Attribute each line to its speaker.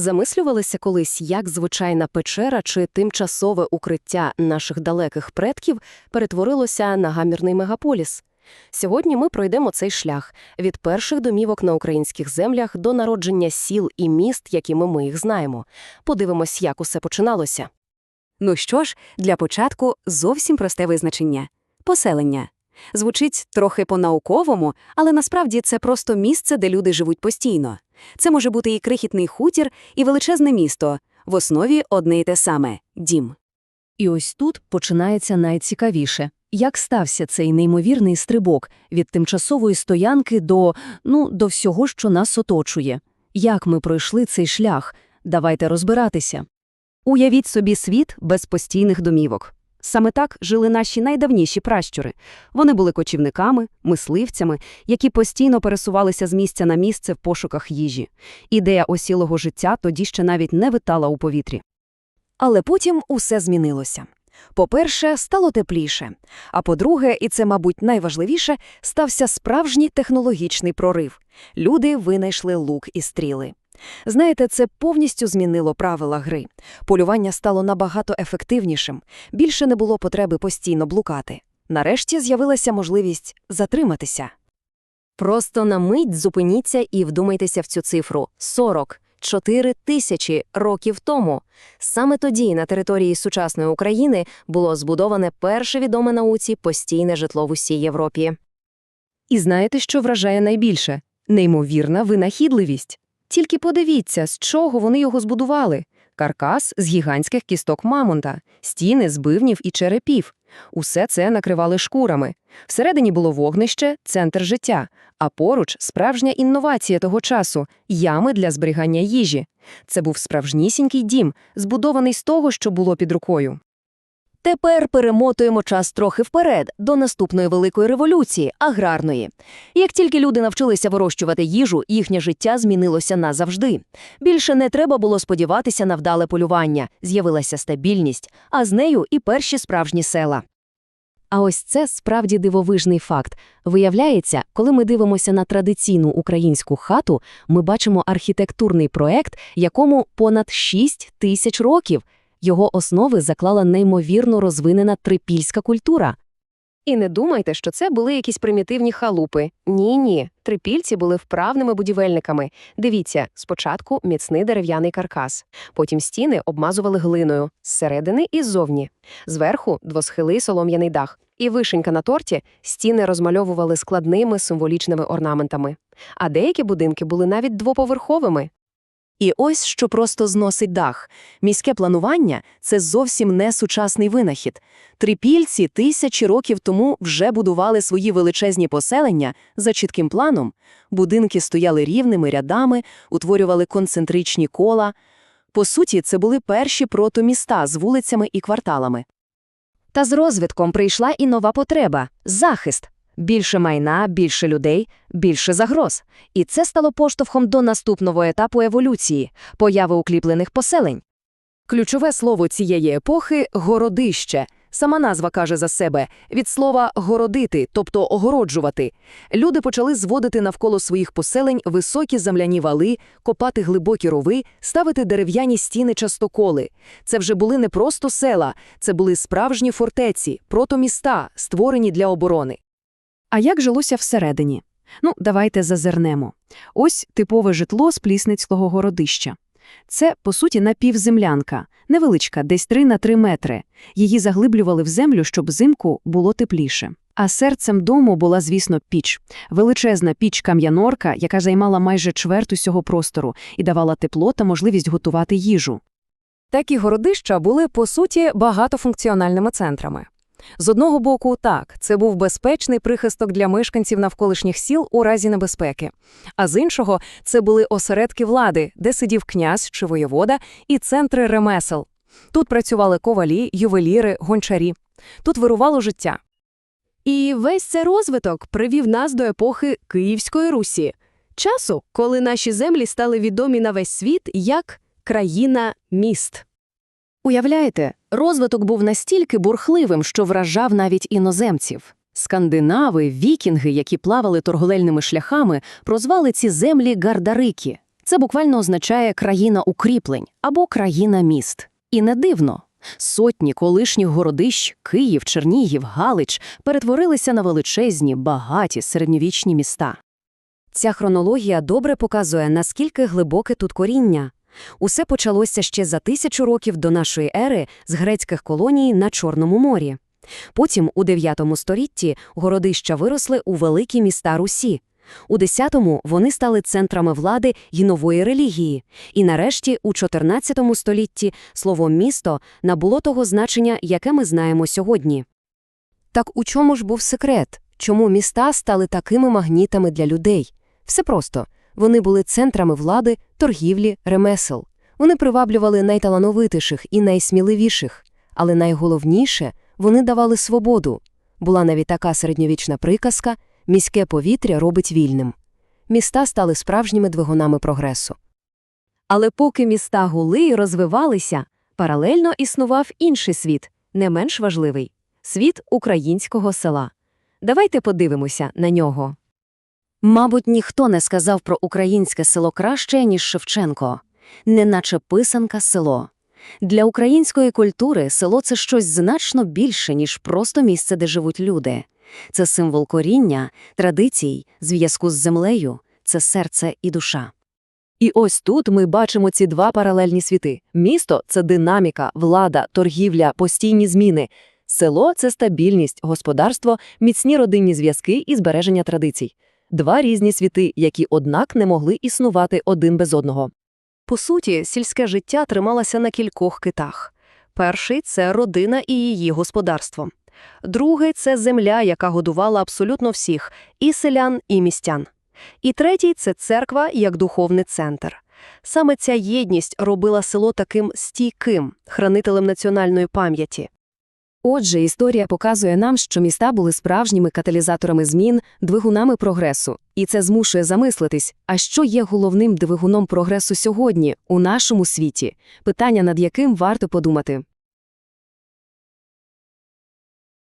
Speaker 1: Замислювалися колись, як звичайна печера чи тимчасове укриття наших далеких предків перетворилося на гамірний мегаполіс. Сьогодні ми пройдемо цей шлях від перших домівок на українських землях до народження сіл і міст, якими ми їх знаємо. Подивимось, як усе починалося.
Speaker 2: Ну що ж, для початку зовсім просте визначення – поселення. Звучить трохи по-науковому, але насправді це просто місце, де люди живуть постійно. Це може бути і крихітний хутір, і величезне місто. В основі одне й те саме – дім.
Speaker 1: І ось тут починається найцікавіше. Як стався цей неймовірний стрибок від тимчасової стоянки до, ну, до всього, що нас оточує? Як ми пройшли цей шлях? Давайте розбиратися.
Speaker 2: Уявіть собі світ без постійних домівок. Саме так жили наші найдавніші пращури. Вони були кочівниками, мисливцями, які постійно пересувалися з місця на місце в пошуках їжі. Ідея осілого життя тоді ще навіть не витала у повітрі.
Speaker 3: Але потім усе змінилося. По-перше, стало тепліше. А по-друге, і це, мабуть, найважливіше, стався справжній технологічний прорив. Люди винайшли лук і стріли. Знаєте, це повністю змінило правила гри. Полювання стало набагато ефективнішим, більше не було потреби постійно блукати. Нарешті з'явилася можливість затриматися.
Speaker 1: Просто на мить зупиніться і вдумайтеся в цю цифру – 40. Чотири тисячі років тому. Саме тоді на території сучасної України було збудоване перше відоме науці постійне житло в усій Європі. І знаєте, що вражає найбільше? Неймовірна винахідливість. Тільки подивіться, з чого вони його збудували. Каркас з гігантських кісток мамонта, стіни з бивнів і черепів. Усе це накривали шкурами. Всередині було вогнище, центр життя, а поруч справжня інновація того часу ями для зберігання їжі. Це був справжнісінький дім, збудований з того, що було під рукою.
Speaker 3: Тепер перемотуємо час трохи вперед, до наступної великої революції аграрної. Як тільки люди навчилися вирощувати їжу, їхнє життя змінилося назавжди. Більше не треба було сподіватися на вдале полювання, з'явилася стабільність, а з нею і перші справжні села.
Speaker 1: А ось це справді дивовижний факт. Виявляється, коли ми дивимося на традиційну українську хату, ми бачимо архітектурний проект, якому понад 6 тисяч років. Його основи заклала неймовірно розвинена трипільська культура. І не думайте, що це були якісь примітивні халупи. Ні-ні, трипільці були вправними будівельниками. Дивіться, спочатку міцний дерев'яний каркас, потім стіни обмазували глиною, зсередини і ззовні. Зверху двосхилий солом'яний дах. І вишенька на торті стіни розмальовували складними символічними орнаментами. А деякі будинки були навіть двоповерховими.
Speaker 3: І ось що просто зносить дах. Міське планування це зовсім не сучасний винахід. Трипільці тисячі років тому вже будували свої величезні поселення за чітким планом. Будинки стояли рівними рядами, утворювали концентричні кола. По суті, це були перші протоміста з вулицями і кварталами. Та з розвитком прийшла і нова потреба захист. Більше майна, більше людей, більше загроз. І це стало поштовхом до наступного етапу еволюції появи укріплених поселень. Ключове слово цієї епохи городище. Сама назва каже за себе від слова городити, тобто огороджувати. Люди почали зводити навколо своїх поселень високі земляні вали, копати глибокі рови, ставити дерев'яні стіни частоколи. Це вже були не просто села, це були справжні фортеці, протоміста, створені для оборони.
Speaker 2: А як жилося всередині? Ну, давайте зазирнемо. Ось типове житло з Плісницького городища. Це, по суті, напівземлянка, невеличка, десь 3 на 3 метри. Її заглиблювали в землю, щоб взимку було тепліше. А серцем дому була, звісно, піч. Величезна піч-кам'янорка, яка займала майже чверть усього простору і давала тепло та можливість готувати їжу.
Speaker 3: Такі городища були, по суті, багатофункціональними центрами. З одного боку, так, це був безпечний прихисток для мешканців навколишніх сіл у разі небезпеки, а з іншого, це були осередки влади, де сидів князь чи воєвода, і центри ремесел. Тут працювали ковалі, ювеліри, гончарі. Тут вирувало життя. І весь цей розвиток привів нас до епохи Київської Русі, часу, коли наші землі стали відомі на весь світ як країна міст. Уявляєте, розвиток був настільки бурхливим, що вражав навіть іноземців. Скандинави, вікінги, які плавали торговельними шляхами, прозвали ці землі Гардарики. Це буквально означає країна укріплень або країна міст. І не дивно. Сотні колишніх городищ Київ, Чернігів, Галич перетворилися на величезні, багаті середньовічні міста.
Speaker 1: Ця хронологія добре показує, наскільки глибоке тут коріння. Усе почалося ще за тисячу років до нашої ери з грецьких колоній на Чорному морі. Потім, у 9 столітті, городища виросли у великі міста Русі. У 10-му вони стали центрами влади й нової релігії. І нарешті, у 14 столітті, слово «місто» набуло того значення, яке ми знаємо сьогодні. Так у чому ж був секрет? Чому міста стали такими магнітами для людей? Все просто. Вони були центрами влади, торгівлі, ремесел. Вони приваблювали найталановитіших і найсміливіших. Але найголовніше – вони давали свободу. Була навіть така середньовічна приказка «міське повітря робить вільним». Міста стали справжніми двигунами прогресу. Але поки міста гули і розвивалися, паралельно існував інший світ, не менш важливий – світ українського села. Давайте подивимося на нього. Мабуть, ніхто не сказав про українське село краще, ніж Шевченко. Неначе писанка село. Для української культури село – це щось значно більше, ніж просто місце, де живуть люди. Це символ коріння, традицій, зв'язку з землею, це серце і душа. І ось тут ми бачимо ці два паралельні світи. Місто – це динаміка, влада, торгівля, постійні зміни. Село – це стабільність, господарство, міцні родинні зв'язки і збереження традицій. Два різні світи, які, однак, не могли існувати один без одного. По суті, сільське життя трималося на кількох китах. Перший – це родина і її господарство. Другий – це земля, яка годувала абсолютно всіх – і селян, і містян. І третій – це церква як духовний центр. Саме ця єдність робила село таким стійким, хранителем національної пам'яті. Отже, історія показує нам, що міста були справжніми каталізаторами змін, двигунами прогресу. І це змушує замислитись, а що є головним двигуном прогресу сьогодні, у нашому світі? Питання, над яким варто подумати.